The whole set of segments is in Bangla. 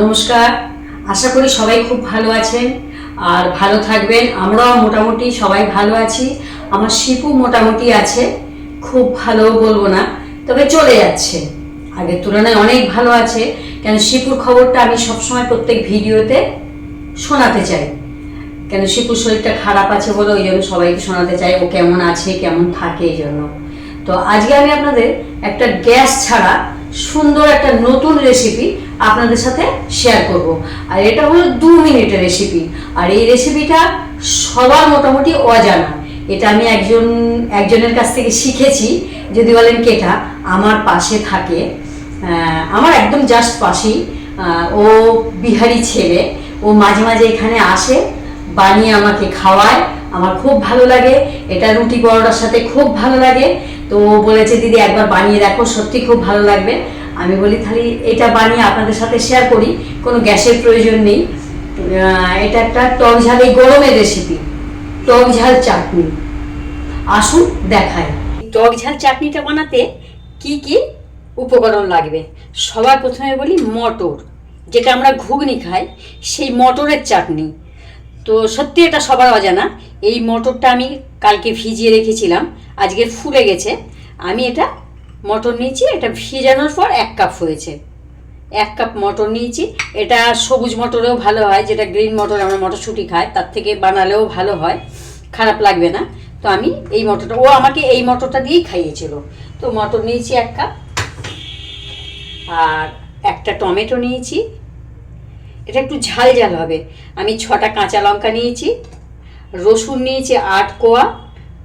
নমস্কার। আশা করি সবাই খুব ভালো আছেন আর ভালো থাকবেন। আমরাও মোটামুটি সবাই ভালো আছি। আমার শিপু মোটামুটি আছে। খুব ভালো বলব না, তবে চলে যাচ্ছে। আগের তুলনায় অনেক ভালো আছে। কেন শিপুর খবরটা আমি সবসময় প্রত্যেক ভিডিওতে শোনাতে চাই। কেন শিপুর শরীরটা খারাপ আছে বলে ওই জন্য সবাইকে শোনাতে চাই, ও কেমন আছে, কেমন থাকে এই জন্য। তো আজকে আমি আপনাদের একটা গ্যাস ছাড়া সুন্দর একটা নতুন রেসিপি আপনাদের সাথে শেয়ার করব। আর এটা হলো দু মিনিটের রেসিপি আর এই রেসিপিটা সবার মোটামুটি অজানা। এটা আমি একজন, একজনের কাছ থেকে শিখেছি। যদি বলেন কেটা, আমার পাশে থাকে আমার একদম জাস্ট পাশেই ও বিহারি ছেলে। ও মাঝে মাঝে এখানে আসে, বানিয়ে আমাকে খাওয়ায়। আমার খুব ভালো লাগে। এটা রুটি পরোটার সাথে খুব ভালো লাগে। তো বলেছে, দিদি, একবার বানিয়ে দেখো, সত্যি খুব ভালো লাগবে। আমি বলি, তাহলে এটা বানিয়ে আপনাদের সাথে শেয়ার করি, কোনো গ্যাসের প্রয়োজন নেই। এটা একটা টক ঝাল, এই গরমের রেসিপি টক ঝাল চাটনি। আসুন দেখায় টক ঝাল চাটনিটা বানাতে কি কি উপকরণ লাগবে? সবার প্রথমে বলি মটর, যেটা আমরা ঘুগনি খাই, সেই মটরের চাটনি। তো সত্যি এটা সবার অজানা। এই মটরটা আমি কালকে ভিজিয়ে রেখেছিলাম, আজকে ফুলে গেছে। আমি এটা মটর নিয়েছি, এটা ভিজানোর পর এক কাপ হয়েছে। এক কাপ মটর নিয়েছি। এটা সবুজ মটরেও ভালো হয়, যেটা গ্রিন মটর, আমরা মটরশুঁটি খাই, তার থেকে বানালেও ভালো হয়, খারাপ লাগবে না। তো আমি এই মটরটা, ও আমাকে এই মটরটা দিয়েই খাইয়েছিল। তো মটর নিয়েছি এক কাপ, আর একটা টমেটো নিয়েছি এটা একটু ঝাল ঝাল হবে। আমি ছটা কাঁচা লঙ্কা নিয়েছি, রসুন নিয়েছি আট কোয়া,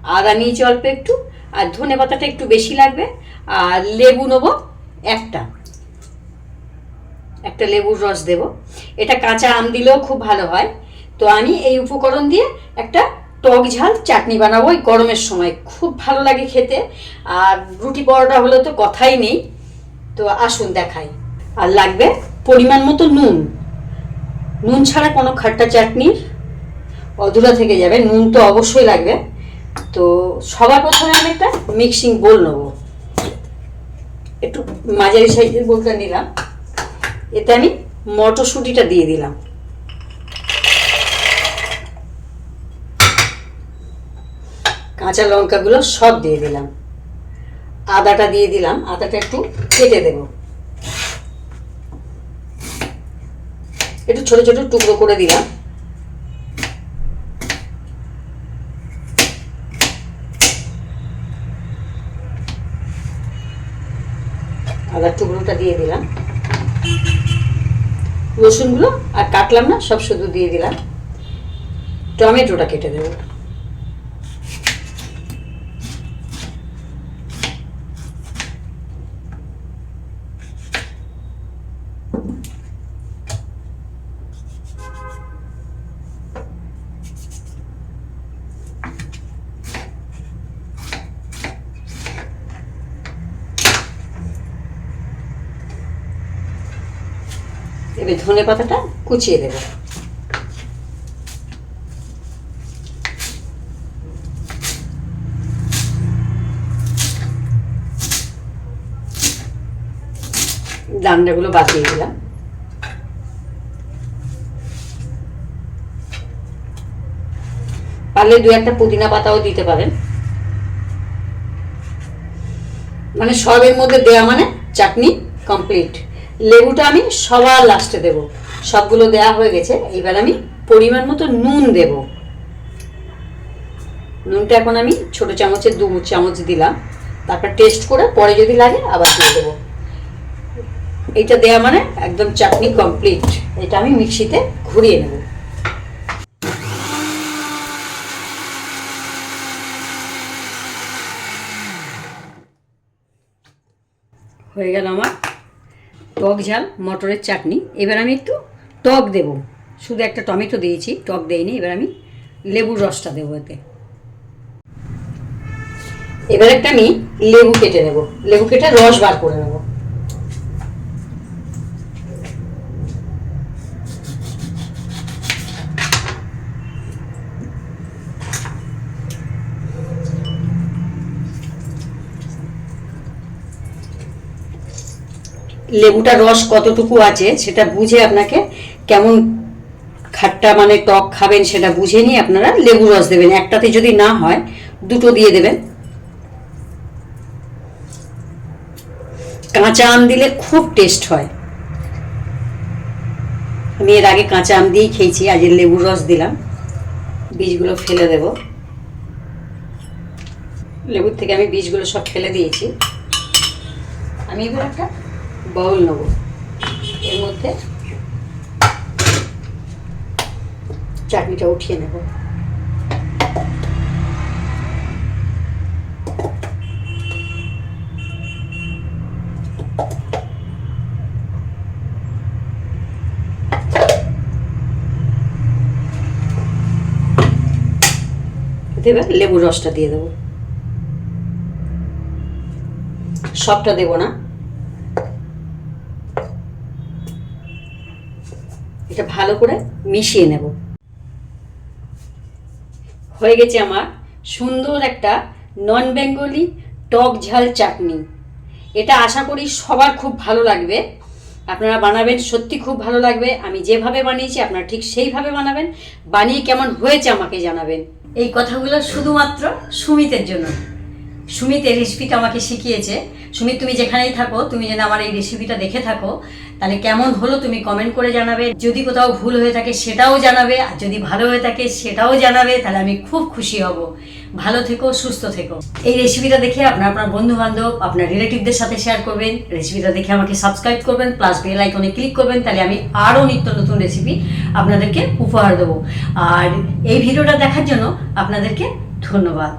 আদা নিয়েছি অল্প একটু, আর ধনে পাতাটা একটু বেশি লাগবে, আর লেবু নেব একটা। একটা লেবুর রস দেব। এটা কাঁচা আম দিলেও খুব ভালো হয়। তো আমি এই উপকরণ দিয়ে একটা টক ঝাল চাটনি বানাবো ওই গরমের সময়। খুব ভালো লাগে খেতে। আর রুটি পরোটা হলে তো কথাই নেই। তো আসুন দেখাই। আর লাগবে পরিমাণ মতো নুন। নুন ছাড়া কোনো খাট্টা চাটনির অধুরা থেকে যাবে। নুন তো অবশ্যই লাগবে। তো সবার প্রথমে আমি একটা মিক্সিং বোল নেব। একটু মাঝারি সাইজের বোলটা নিলাম। এতে আমি মটরশুঁটিটা দিয়ে দিলাম। কাঁচা লঙ্কাগুলো সব দিয়ে দিলাম। আদাটা দিয়ে দিলাম। আদাটা একটু কেটে দেব। একটু ছোট ছোট টুকরো করে দিলাম। আদার টুকরোটা দিয়ে দিলাম। রসুনগুলো আর কাটলাম না, সব শুধু দিয়ে দিলাম। টমেটোটা কেটে দেবো। এবার ধনে পাতাটা কুচিয়ে দেবো। ডান্ডাগুলো বাদ দিয়ে দিলাম। পারলে দু একটা পুদিনা পাতাও দিতে পারেন। মানে সবের মধ্যে দেয়া মানে চাটনি কমপ্লিট। লেবুটা আমি সবার লাস্টে দেব। সবগুলো দেয়া হয়ে গেছে। এবার আমি পরিমাণ মতো নুন দেব। নুনটা এখন আমি ছোট চামচের দু চামচ দিলাম। তারপর টেস্ট করে পরে যদি লাগে আবার দিয়ে দেবো। এইটা দেয়া মানে একদম চাটনি কমপ্লিট এটা আমি মিক্সিতে ঘুরিয়ে নেব। হয়ে গেল আমার টক ঝাল, মটরের চাটনি। এবার আমি একটু টক দেব। শুধু একটা টমেটো দিয়েছি, টক দেইনি, এবার আমি লেবুর রসটা দেবো এতে। এবার একটা আমি লেবু কেটে নেব। লেবু কেটে রস বার করে নেব। লেবুটার রস কতটুকু আছে সেটা বুঝে আপনাকে কেমন খাট্টা মানে টক খাবেন সেটা বুঝে নিয়ে আপনারা লেবু রস দেবেন। একটাতে যদি না হয়, দুটো দিয়ে দেবেন। কাঁচা আম দিলে খুব টেস্ট হয়। আমি এর আগে কাঁচা আম দিয়েই খেয়েছি, আজ লেবুর রস দিলাম। বীজগুলো ফেলে দেব। লেবুর থেকে আমি বীজগুলো সব ফেলে দিয়েছি। আমি এবার একটা বাউল নেব। এর মধ্যে চাটনিটা উঠিয়ে নেব। এবার লেবুর রসটা দিয়ে দেবো। সবটা দেবো না। এটা ভালো করে মিশিয়ে নেব। হয়ে গেছে আমার সুন্দর একটা নন বেঙ্গলি টক ঝাল চাটনি। এটা আশা করি সবার খুব ভালো লাগবে। আপনারা বানাবেন, সত্যি খুব ভালো লাগবে। আমি যেভাবে বানিয়েছি, আপনারা ঠিক সেইভাবে বানাবেন। বানিয়ে কেমন হয়েছে আমাকে জানাবেন। এই কথাগুলো শুধুমাত্র সুমিতের জন্য। সুমিত এই রেসিপিটা আমাকে শিখিয়েছে। সুমিত, তুমি যেখানেই থাকো, তুমি যেন আমার এই রেসিপিটা দেখে থাকো। তাহলে কেমন হলো তুমি কমেন্ট করে জানাবে। যদি কোথাও ভুল হয়ে থাকে সেটাও জানাবে, আর যদি ভালো হয়ে থাকে সেটাও জানাবে, তাহলে আমি খুব খুশি হব। ভালো থেকো, সুস্থ থেকো। এই রেসিপিটা দেখে আপনার আপনার বন্ধু বান্ধব আপনার রিলেটিভদের সাথে শেয়ার করবেন। রেসিপিটা দেখে আমাকে সাবস্ক্রাইব করবেন প্লাস বেল আইকনে ক্লিক করবেন, তাহলে আমি আরও নিত্য নতুন রেসিপি আপনাদেরকে উপহার দেবো। আর এই ভিডিওটা দেখার জন্য আপনাদেরকে ধন্যবাদ।